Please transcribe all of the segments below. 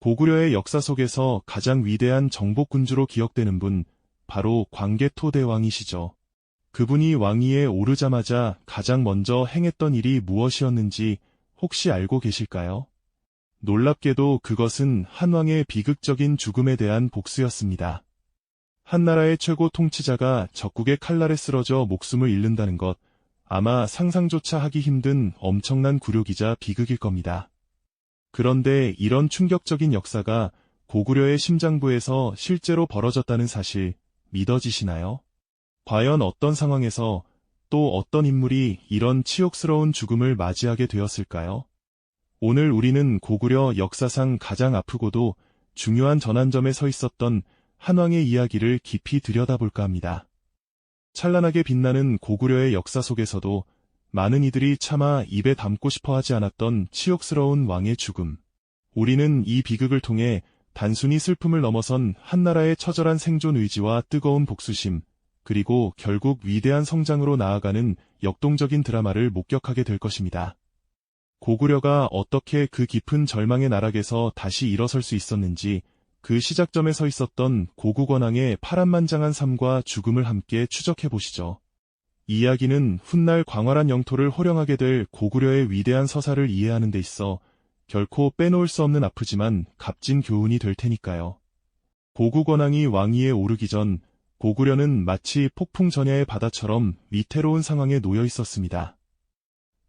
고구려의 역사 속에서 가장 위대한 정복군주로 기억되는 분, 바로 광개토 대왕이시죠. 그분이 왕위에 오르자마자 가장 먼저 행했던 일이 무엇이었는지 혹시 알고 계실까요? 놀랍게도 그것은 한왕의 비극적인 죽음에 대한 복수였습니다. 한 나라의 최고 통치자가 적국의 칼날에 쓰러져 목숨을 잃는다는 것, 아마 상상조차 하기 힘든 엄청난 굴욕이자 비극일 겁니다. 그런데 이런 충격적인 역사가 고구려의 심장부에서 실제로 벌어졌다는 사실 믿어지시나요? 과연 어떤 상황에서 또 어떤 인물이 이런 치욕스러운 죽음을 맞이하게 되었을까요? 오늘 우리는 고구려 역사상 가장 아프고도 중요한 전환점에 서 있었던 한왕의 이야기를 깊이 들여다볼까 합니다. 찬란하게 빛나는 고구려의 역사 속에서도 많은 이들이 차마 입에 담고 싶어 하지 않았던 치욕스러운 왕의 죽음. 우리는 이 비극을 통해 단순히 슬픔을 넘어선 한나라의 처절한 생존 의지와 뜨거운 복수심, 그리고 결국 위대한 성장으로 나아가는 역동적인 드라마를 목격하게 될 것입니다. 고구려가 어떻게 그 깊은 절망의 나락에서 다시 일어설 수 있었는지 그 시작점에 서 있었던 고구권왕의 파란만장한 삶과 죽음을 함께 추적해 보시죠. 이야기는 훗날 광활한 영토를 호령하게 될 고구려의 위대한 서사를 이해하는 데 있어 결코 빼놓을 수 없는 아프지만 값진 교훈이 될 테니까요. 고구 권왕이 왕위에 오르기 전 고구려는 마치 폭풍 전야의 바다처럼 위태로운 상황에 놓여 있었습니다.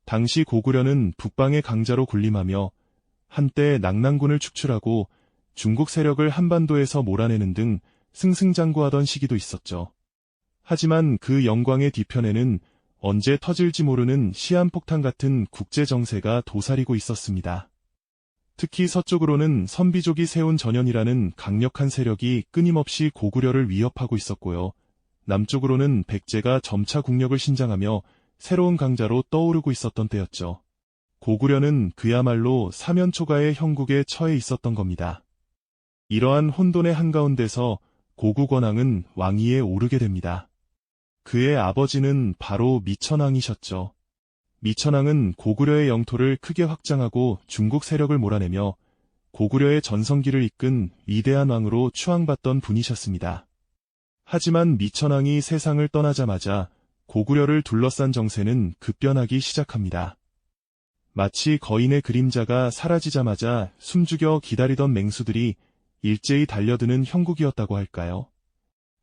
당시 고구려는 북방의 강자로 군림하며 한때 낙랑군을 축출하고 중국 세력을 한반도에서 몰아내는 등 승승장구하던 시기도 있었죠. 하지만 그 영광의 뒤편에는 언제 터질지 모르는 시한폭탄 같은 국제 정세가 도사리고 있었습니다. 특히 서쪽으로는 선비족이 세운 전연이라는 강력한 세력이 끊임없이 고구려를 위협하고 있었고요. 남쪽으로는 백제가 점차 국력을 신장하며 새로운 강자로 떠오르고 있었던 때였죠. 고구려는 그야말로 사면초가의 형국에 처해 있었던 겁니다. 이러한 혼돈의 한가운데서 고구 권왕은 왕위에 오르게 됩니다. 그의 아버지는 바로 미천왕이셨죠. 미천왕은 고구려의 영토를 크게 확장하고 중국 세력을 몰아내며 고구려의 전성기를 이끈 위대한 왕으로 추앙받던 분이셨습니다. 하지만 미천왕이 세상을 떠나자마자 고구려를 둘러싼 정세는 급변하기 시작합니다. 마치 거인의 그림자가 사라지자마자 숨죽여 기다리던 맹수들이 일제히 달려드는 형국이었다고 할까요?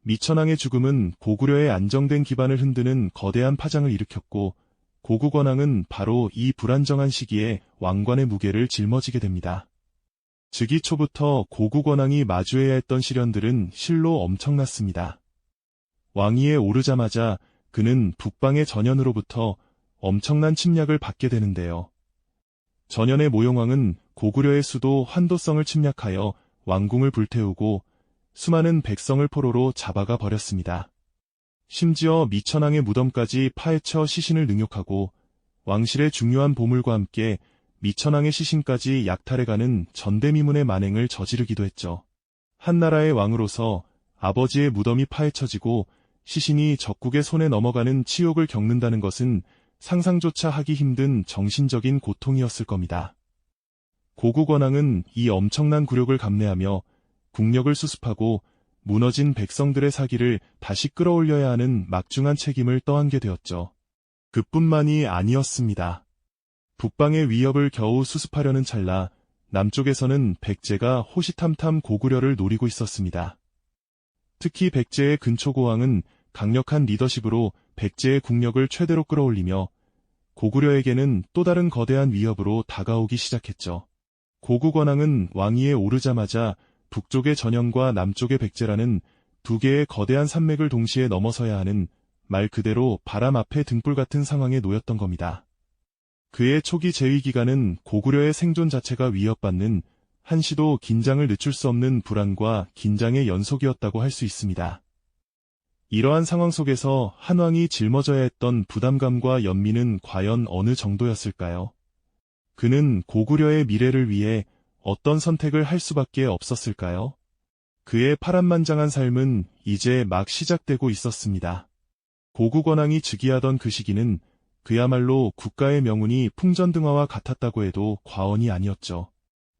미천왕의 죽음은 고구려의 안정된 기반을 흔드는 거대한 파장을 일으켰고 고구권왕은 바로 이 불안정한 시기에 왕관의 무게를 짊어지게 됩니다. 즉위 초부터 고구권왕이 마주해야 했던 시련들은 실로 엄청났습니다. 왕위에 오르자마자 그는 북방의 전연으로부터 엄청난 침략을 받게 되는데요. 전연의 모용왕은 고구려의 수도 환도성을 침략하여 왕궁을 불태우고 수많은 백성을 포로로 잡아가 버렸습니다. 심지어 미천왕의 무덤까지 파헤쳐 시신을 능욕하고 왕실의 중요한 보물과 함께 미천왕의 시신까지 약탈해가는 전대미문의 만행을 저지르기도 했죠. 한나라의 왕으로서 아버지의 무덤이 파헤쳐지고 시신이 적국의 손에 넘어가는 치욕을 겪는다는 것은 상상조차 하기 힘든 정신적인 고통이었을 겁니다. 고구권왕은 이 엄청난 굴욕을 감내하며 국력을 수습하고 무너진 백성들의 사기를 다시 끌어올려야 하는 막중한 책임을 떠안게 되었죠. 그뿐만이 아니었습니다. 북방의 위협을 겨우 수습하려는 찰나 남쪽에서는 백제가 호시탐탐 고구려를 노리고 있었습니다. 특히 백제의 근초고왕은 강력한 리더십으로 백제의 국력을 최대로 끌어올리며 고구려에게는 또 다른 거대한 위협으로 다가오기 시작했죠. 고구 권왕은 왕위에 오르자마자 북쪽의 전형과 남쪽의 백제라는 두 개의 거대한 산맥을 동시에 넘어서야 하는 말 그대로 바람 앞에 등불 같은 상황에 놓였던 겁니다. 그의 초기 재위 기간은 고구려의 생존 자체가 위협받는 한시도 긴장을 늦출 수 없는 불안과 긴장의 연속이었다고 할 수 있습니다. 이러한 상황 속에서 한왕이 짊어져야 했던 부담감과 연민은 과연 어느 정도였을까요? 그는 고구려의 미래를 위해 어떤 선택을 할 수밖에 없었을까요? 그의 파란만장한 삶은 이제 막 시작되고 있었습니다. 고구권왕이 즉위하던 그 시기는 그야말로 국가의 명운이 풍전등화와 같았다고 해도 과언이 아니었죠.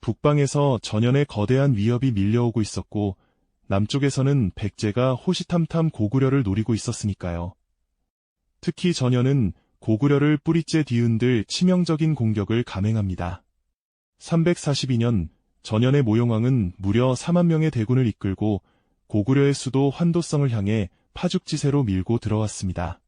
북방에서 전연의 거대한 위협이 밀려오고 있었고 남쪽에서는 백제가 호시탐탐 고구려를 노리고 있었으니까요. 특히 전연은 고구려를 뿌리째 뒤흔들 치명적인 공격을 감행합니다. 342년 전연의 모용왕은 무려 4만 명의 대군을 이끌고 고구려의 수도 환도성을 향해 파죽지세로 밀고 들어왔습니다.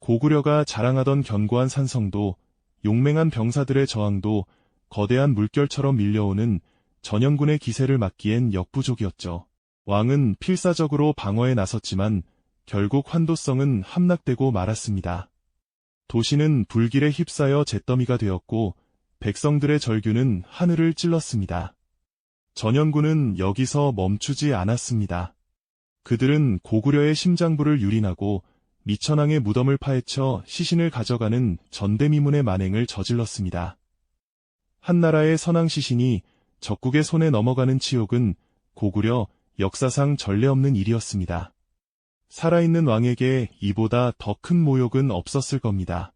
고구려가 자랑하던 견고한 산성도 용맹한 병사들의 저항도 거대한 물결처럼 밀려오는 전현군의 기세를 막기엔 역부족이었죠. 왕은 필사적으로 방어에 나섰지만 결국 환도성은 함락되고 말았습니다. 도시는 불길에 휩싸여 잿더미가 되었고 백성들의 절규는 하늘을 찔렀습니다. 전현군은 여기서 멈추지 않았습니다. 그들은 고구려의 심장부를 유린하고 미천왕의 무덤을 파헤쳐 시신을 가져가는 전대미문의 만행을 저질렀습니다. 한나라의 선왕 시신이 적국의 손에 넘어가는 치욕은 고구려 역사상 전례 없는 일이었습니다. 살아있는 왕에게 이보다 더 큰 모욕은 없었을 겁니다.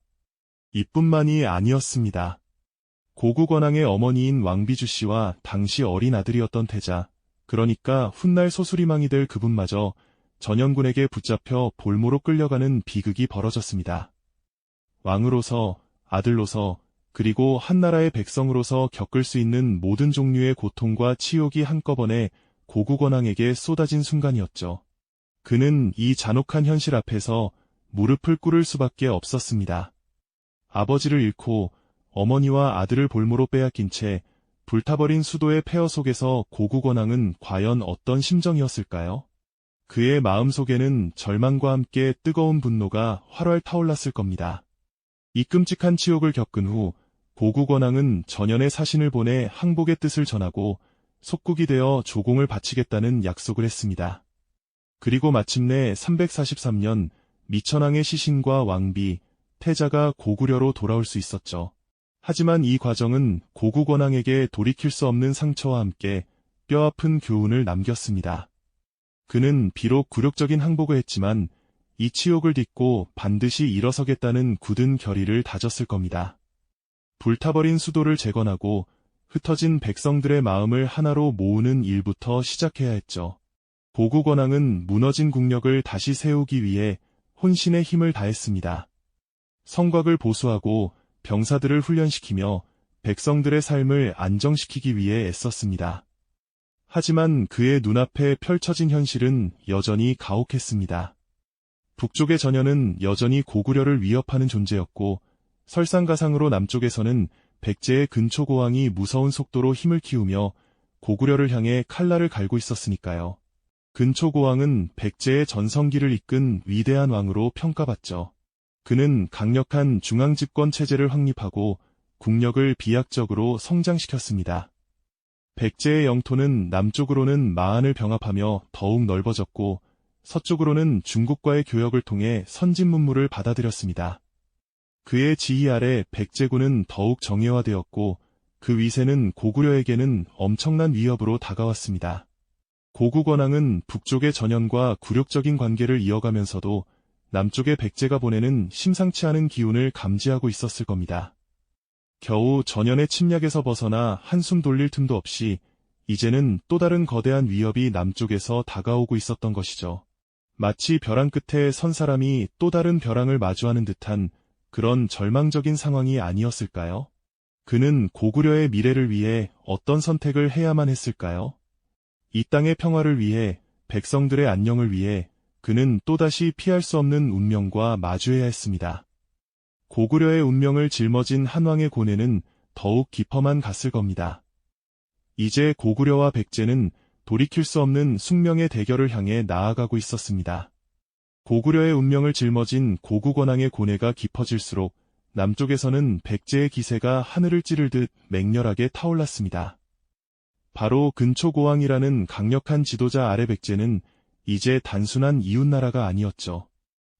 이뿐만이 아니었습니다. 고구권왕의 어머니인 왕비주 씨와 당시 어린 아들이었던 태자, 그러니까 훗날 소수리망이 될 그분마저 전현군에게 붙잡혀 볼모로 끌려가는 비극이 벌어졌습니다. 왕으로서, 아들로서, 그리고 한나라의 백성으로서 겪을 수 있는 모든 종류의 고통과 치욕이 한꺼번에 고구권왕에게 쏟아진 순간이었죠. 그는 이 잔혹한 현실 앞에서 무릎을 꿇을 수밖에 없었습니다. 아버지를 잃고 어머니와 아들을 볼모로 빼앗긴 채 불타버린 수도의 폐허 속에서 고구권왕은 과연 어떤 심정이었을까요? 그의 마음속에는 절망과 함께 뜨거운 분노가 활활 타올랐을 겁니다. 이 끔찍한 치욕을 겪은 후 고구권왕은 전연의 사신을 보내 항복의 뜻을 전하고 속국이 되어 조공을 바치겠다는 약속을 했습니다. 그리고 마침내 343년 미천왕의 시신과 왕비, 태자가 고구려로 돌아올 수 있었죠. 하지만 이 과정은 고구권왕에게 돌이킬 수 없는 상처와 함께 뼈아픈 교훈을 남겼습니다. 그는 비록 굴욕적인 항복을 했지만 이 치욕을 딛고 반드시 일어서겠다는 굳은 결의를 다졌을 겁니다. 불타버린 수도를 재건하고 흩어진 백성들의 마음을 하나로 모으는 일부터 시작해야 했죠. 보구권왕은 무너진 국력을 다시 세우기 위해 혼신의 힘을 다했습니다. 성곽을 보수하고 병사들을 훈련시키며 백성들의 삶을 안정시키기 위해 애썼습니다. 하지만 그의 눈앞에 펼쳐진 현실은 여전히 가혹했습니다. 북쪽의 전현은 여전히 고구려를 위협하는 존재였고 설상가상으로 남쪽에서는 백제의 근초고왕이 무서운 속도로 힘을 키우며 고구려를 향해 칼날을 갈고 있었으니까요. 근초고왕은 백제의 전성기를 이끈 위대한 왕으로 평가받죠. 그는 강력한 중앙집권 체제를 확립하고 국력을 비약적으로 성장시켰습니다. 백제의 영토는 남쪽으로는 마한을 병합하며 더욱 넓어졌고 서쪽으로는 중국과의 교역을 통해 선진 문물을 받아들였습니다. 그의 지휘 아래 백제군은 더욱 정예화되었고 그 위세는 고구려에게는 엄청난 위협으로 다가왔습니다. 고구권왕은 북쪽의 전연과 굴욕적인 관계를 이어가면서도 남쪽의 백제가 보내는 심상치 않은 기운을 감지하고 있었을 겁니다. 겨우 전연의 침략에서 벗어나 한숨 돌릴 틈도 없이 이제는 또 다른 거대한 위협이 남쪽에서 다가오고 있었던 것이죠. 마치 벼랑 끝에 선 사람이 또 다른 벼랑을 마주하는 듯한 그런 절망적인 상황이 아니었을까요? 그는 고구려의 미래를 위해 어떤 선택을 해야만 했을까요? 이 땅의 평화를 위해, 백성들의 안녕을 위해 그는 또다시 피할 수 없는 운명과 마주해야 했습니다. 고구려의 운명을 짊어진 한왕의 고뇌는 더욱 깊어만 갔을 겁니다. 이제 고구려와 백제는 돌이킬 수 없는 숙명의 대결을 향해 나아가고 있었습니다. 고구려의 운명을 짊어진 고구권왕의 고뇌가 깊어질수록 남쪽에서는 백제의 기세가 하늘을 찌를 듯 맹렬하게 타올랐습니다. 바로 근초고왕이라는 강력한 지도자 아래 백제는 이제 단순한 이웃나라가 아니었죠.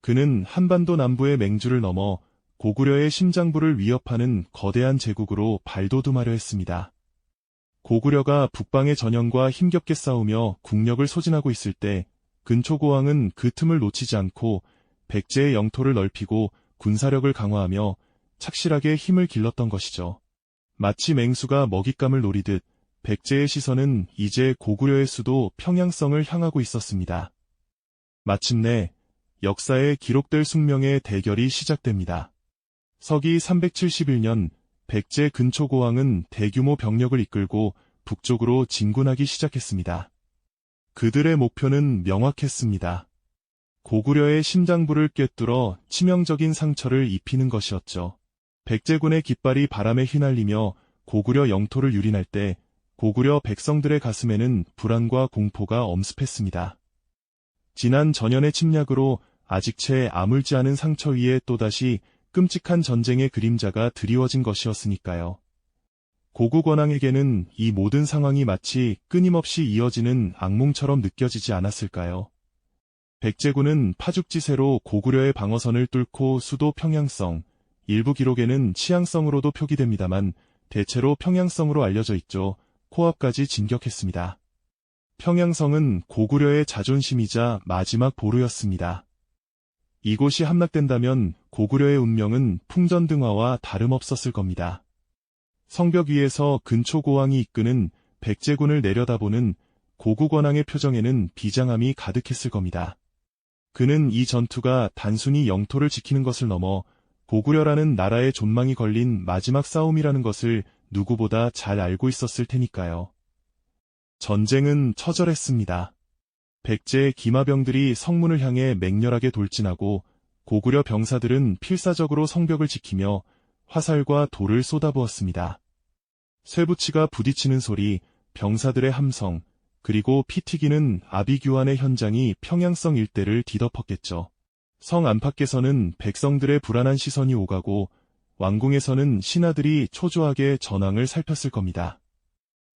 그는 한반도 남부의 맹주를 넘어 고구려의 심장부를 위협하는 거대한 제국으로 발돋움하려 했습니다. 고구려가 북방의 전형과 힘겹게 싸우며 국력을 소진하고 있을 때 근초고왕은 그 틈을 놓치지 않고 백제의 영토를 넓히고 군사력을 강화하며 착실하게 힘을 길렀던 것이죠. 마치 맹수가 먹잇감을 노리듯 백제의 시선은 이제 고구려의 수도 평양성을 향하고 있었습니다. 마침내 역사에 기록될 숙명의 대결이 시작됩니다. 서기 371년 백제 근초 고왕은 대규모 병력을 이끌고 북쪽으로 진군하기 시작했습니다. 그들의 목표는 명확했습니다. 고구려의 심장부를 꿰뚫어 치명적인 상처를 입히는 것이었죠. 백제군의 깃발이 바람에 휘날리며 고구려 영토를 유린할 때 고구려 백성들의 가슴에는 불안과 공포가 엄습했습니다. 지난 전연의 침략으로 아직 채 아물지 않은 상처 위에 또다시 끔찍한 전쟁의 그림자가 드리워진 것이었으니까요. 고국 원왕에게는 이 모든 상황이 마치 끊임없이 이어지는 악몽처럼 느껴지지 않았을까요? 백제군은 파죽지세로 고구려의 방어선을 뚫고 수도 평양성, 일부 기록에는 치양성으로도 표기됩니다만 대체로 평양성으로 알려져 있죠. 코앞까지 진격했습니다. 평양성은 고구려의 자존심이자 마지막 보루였습니다. 이곳이 함락된다면 고구려의 운명은 풍전등화와 다름없었을 겁니다. 성벽 위에서 근초고왕이 이끄는 백제군을 내려다보는 고국원왕의 표정에는 비장함이 가득했을 겁니다. 그는 이 전투가 단순히 영토를 지키는 것을 넘어 고구려라는 나라의 존망이 걸린 마지막 싸움이라는 것을 누구보다 잘 알고 있었을 테니까요. 전쟁은 처절했습니다. 백제의 기마병들이 성문을 향해 맹렬하게 돌진하고 고구려 병사들은 필사적으로 성벽을 지키며 화살과 돌을 쏟아부었습니다. 쇠붙이가 부딪히는 소리, 병사들의 함성, 그리고 피 튀기는 아비규환의 현장이 평양성 일대를 뒤덮었겠죠. 성 안팎에서는 백성들의 불안한 시선이 오가고 왕궁에서는 신하들이 초조하게 전황을 살폈을 겁니다.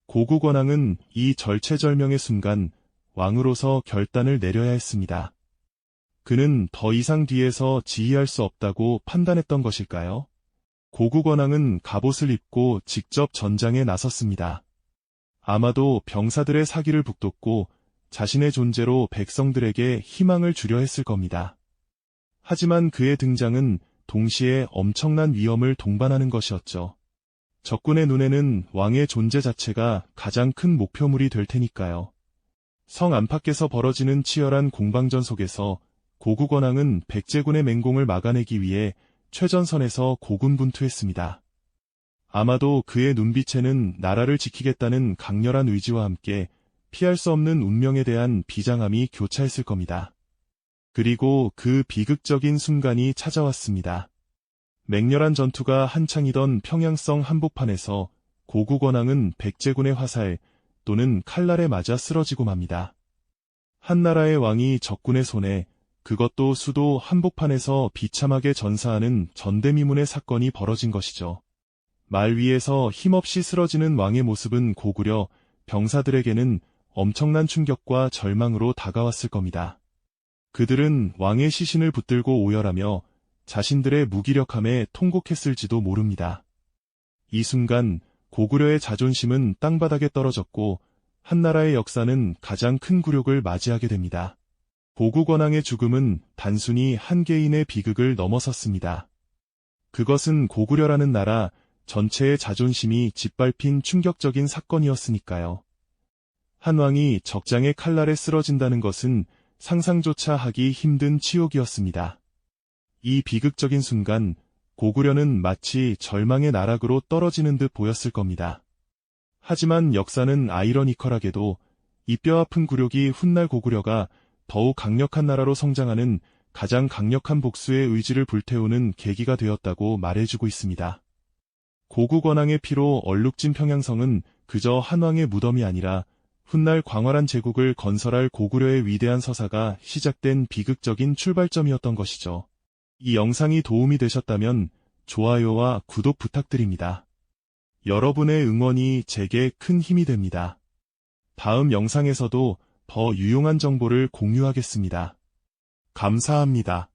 고국 원왕은 이 절체절명의 순간 왕으로서 결단을 내려야 했습니다. 그는 더 이상 뒤에서 지휘할 수 없다고 판단했던 것일까요? 고국 원왕은 갑옷을 입고 직접 전장에 나섰습니다. 아마도 병사들의 사기를 북돋고 자신의 존재로 백성들에게 희망을 주려 했을 겁니다. 하지만 그의 등장은 동시에 엄청난 위험을 동반하는 것이었죠. 적군의 눈에는 왕의 존재 자체가 가장 큰 목표물이 될 테니까요. 성 안팎에서 벌어지는 치열한 공방전 속에서 고국 원왕은 백제군의 맹공을 막아내기 위해 최전선에서 고군분투했습니다. 아마도 그의 눈빛에는 나라를 지키겠다는 강렬한 의지와 함께 피할 수 없는 운명에 대한 비장함이 교차했을 겁니다. 그리고 그 비극적인 순간이 찾아왔습니다. 맹렬한 전투가 한창이던 평양성 한복판에서 고국 원왕은 백제군의 화살 또는 칼날에 맞아 쓰러지고 맙니다. 한나라의 왕이 적군의 손에 그것도 수도 한복판에서 비참하게 전사하는 전대미문의 사건이 벌어진 것이죠. 말 위에서 힘없이 쓰러지는 왕의 모습은 고구려 병사들에게는 엄청난 충격과 절망으로 다가왔을 겁니다. 그들은 왕의 시신을 붙들고 오열하며 자신들의 무기력함에 통곡했을지도 모릅니다. 이 순간 고구려의 자존심은 땅바닥에 떨어졌고 한나라의 역사는 가장 큰 굴욕을 맞이하게 됩니다. 고국원왕의 죽음은 단순히 한 개인의 비극을 넘어섰습니다. 그것은 고구려라는 나라 전체의 자존심이 짓밟힌 충격적인 사건이었으니까요. 한 왕이 적장의 칼날에 쓰러진다는 것은 상상조차 하기 힘든 치욕이었습니다. 이 비극적인 순간 고구려는 마치 절망의 나락으로 떨어지는 듯 보였을 겁니다. 하지만 역사는 아이러니컬하게도 이 뼈아픈 굴욕이 훗날 고구려가 더욱 강력한 나라로 성장하는 가장 강력한 복수의 의지를 불태우는 계기가 되었다고 말해주고 있습니다. 고국 원왕의 피로 얼룩진 평양성은 그저 한왕의 무덤이 아니라 훗날 광활한 제국을 건설할 고구려의 위대한 서사가 시작된 비극적인 출발점이었던 것이죠. 이 영상이 도움이 되셨다면 좋아요와 구독 부탁드립니다. 여러분의 응원이 제게 큰 힘이 됩니다. 다음 영상에서도 더 유용한 정보를 공유하겠습니다. 감사합니다.